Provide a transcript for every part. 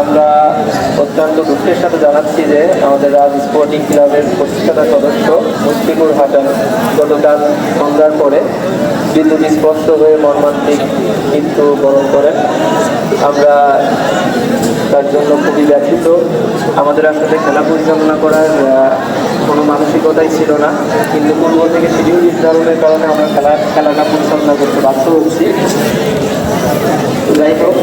আমরা অত্যন্ত দুঃখের সাথে জানাচ্ছি যে আমাদের রাজ স্পোর্টিং ক্লাবের প্রতিষ্ঠাতা সদস্য মুশফিকুর হাসান গতকাল সন্ধ্যার পরে বিদ্যুৎ স্পষ্ট হয়ে মর্মান্তিক মৃত্যু বরণ করেন। আমরা তার জন্য খুবই ব্যথিত। আমাদের আসলে খেলা পরিচালনা করার কোনো মানসিকতাই ছিল না। কিন্তু পূর্ব থেকে শিডিউল নির্ধারণের কারণে আমরা খেলা, খেলাটা পরিচালনা করতে বাধ্য হচ্ছি। যাই হোক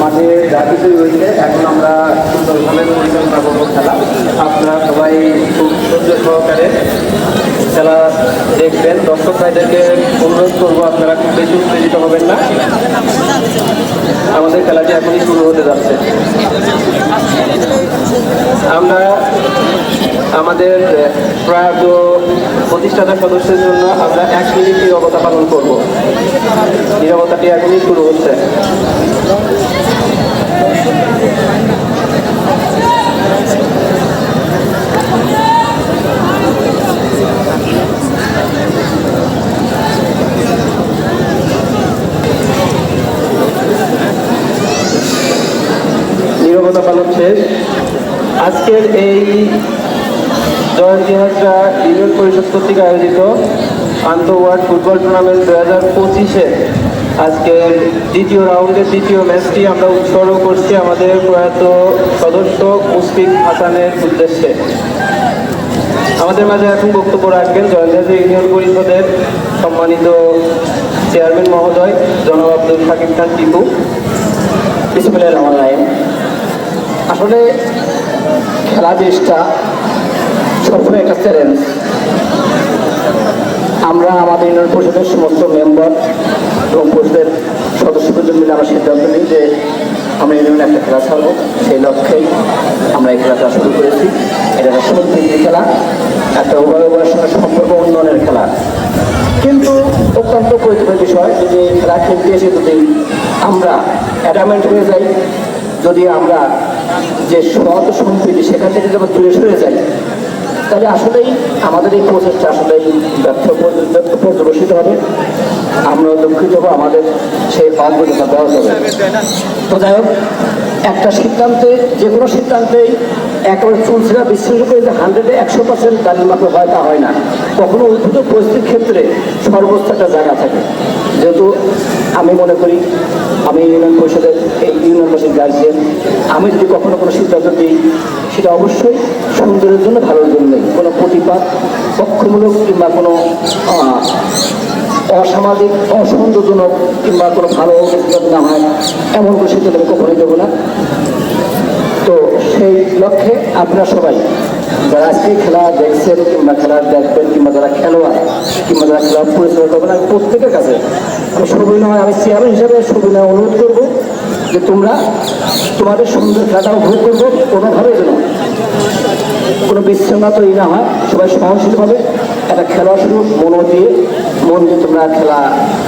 মাঠে যা কিছুই হয়েছে এখন আমরা সুন্দরভাবে পরিচালনা করব খেলা। আপনারা সবাই খুব সহকারে খেলা দেখবেন। দর্শক ভাইদেরকে অনুরোধ করব, আপনারা খুব বেশি উত্তেজিত হবেন না। আমাদের খেলাটি এখনই শুরু হতে যাচ্ছে। আমরা আমাদের প্রয়াত প্রতিষ্ঠাতা সদস্যের জন্য আমরা এক মিনিট নিরবতা পালন করব। নিরবতাটি এখনই শুরু হচ্ছে নিরবতা পালন আজকের এই জয়ন্তী হাজরা ইউনিয়ন পরিষদ কর্তৃক আয়োজিত আন্ত ওয়ার্ড ফুটবল টুর্নামেন্ট দু হাজার পঁচিশে আজকের দ্বিতীয় রাউন্ডের দ্বিতীয় ম্যাচটি আমরা উৎসর্গ করছি আমাদের প্রয়াত সদস্য মুশফিক হাসানের উদ্দেশ্যে। আমাদের মাঝে এখন বক্তব্য রাখবেন জয়ন্তী ইউনিয়ন পরিষদের সম্মানিত চেয়ারম্যান মহোদয়, জনাব আব্দুল শাকিব খান টিপু। বিসমিল্লাহ রহমান রাহিম। আসলে খেলা জিনিসটা সবসময় একটা চ্যালেঞ্জ আমরা আমাদের ইউনিয়ন পরিষদের সমস্ত মেম্বার এবং পরিষদের সদস্যদের মিলে আমরা সিদ্ধান্ত নিই যে আমরা ইউনিয়নে একটা খেলা ছাড়বো। সেই লক্ষ্যেই আমরা এই খেলাটা শুরু করেছি। এটা একটা সমৃদ্ধি খেলা, একটা উভয় উভয়ের সঙ্গে সম্পর্ক উন্নয়নের খেলা। কিন্তু অত্যন্ত পরিচিত বিষয়, যদি খেলা খেলতে এসে যদি আমরা অ্যাডামেন্ট হয়ে যাই যদি আমরা যে সৎ সম্প্রীতি সেখান থেকে যখন দূরে সরে যাই, তাহলে আসলেই আমাদের এই প্রচেষ্টা আসলেই ব্যর্থ পর- ব্যর্থ পর্যবসিত হবে। আমরা দুঃখিত হব, আমাদের সেই অগ্রতা দেওয়া যাবে। তো যাই হোক, একটা সিদ্ধান্তে, যে কোনো সিদ্ধান্তেই একেবারে চুলছিলা বিশ্বাস করে যে হান্ড্রেডে একশো পার্সেন্ট মাত্র হয় তা হয় না। কখনো উদ্ভূত পরিস্থিতির ক্ষেত্রে সর্বোচ্চ একটা জায়গা থাকে। মনে করি, আমি ইউনিয়ন পরিষদের, এই ইউনিয়নবাসীর গার্জিয়ান আমি যদি কখনো কোনো সিদ্ধান্ত দিই, সেটা অবশ্যই সুন্দরের জন্য, ভালোর জন্যই। কোনো প্রতিবাদ পক্ষমূলক কিংবা কোনো অসামাজিক অসৌন্দর্যজনক কিংবা কোনো ভালো না হয়, এমন কোনো সিদ্ধান্ত আমি কখনোই দেবো না। তো সেই লক্ষ্যে আপনারা সবাই যারা আজকে খেলা দেখছেন কিংবা খেলা দেখবেন কিংবা যারা খেলোয়াড়, কিংবা যারা খেলা পরিচালনা করবেন প্রত্যেকের কাছে আমি সবিনয়, আমি চেয়ারম্যান হিসাবে সবিনয় অনুরোধ করব যে তোমরা তোমাদের সুন্দর খেলাটা উপভোগ করব কোনোভাবেই যেন কোনো বিচ্ছিন্নতা তৈরি না হয়। সবাই সহনশীলভাবে একটা খেলা শুরু মনো দিয়ে মন দিয়ে তোমরা খেলা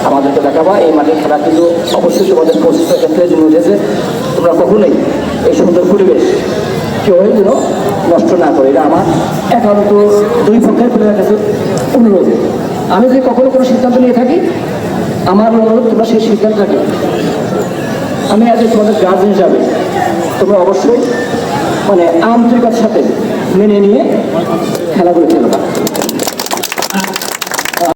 আমাদেরকে দেখাবা। এই মাঠের খেলা কিন্তু অবশ্যই তোমাদের প্রস্তুতের ক্ষেত্রে জন্য উঠেছে। তোমরা কখনোই এই সুন্দর পরিবেশ কেউ যেন নষ্ট না করে। এটা আমার একান্ত দুই পক্ষের প্লেয়ার কাছে অনুরোধ। আমি যদি কখনো কোনো সিদ্ধান্ত নিয়ে থাকি, আমার অনুরোধ, তোমরা সেই সিদ্ধান্ত সিদ্ধান্তটাকে আমি আজ তোমাদের গার্জেন যাবে তোমরা অবশ্যই মানে আন্তরিকতার সাথে মেনে নিয়ে খেলাগুলো খেলবা।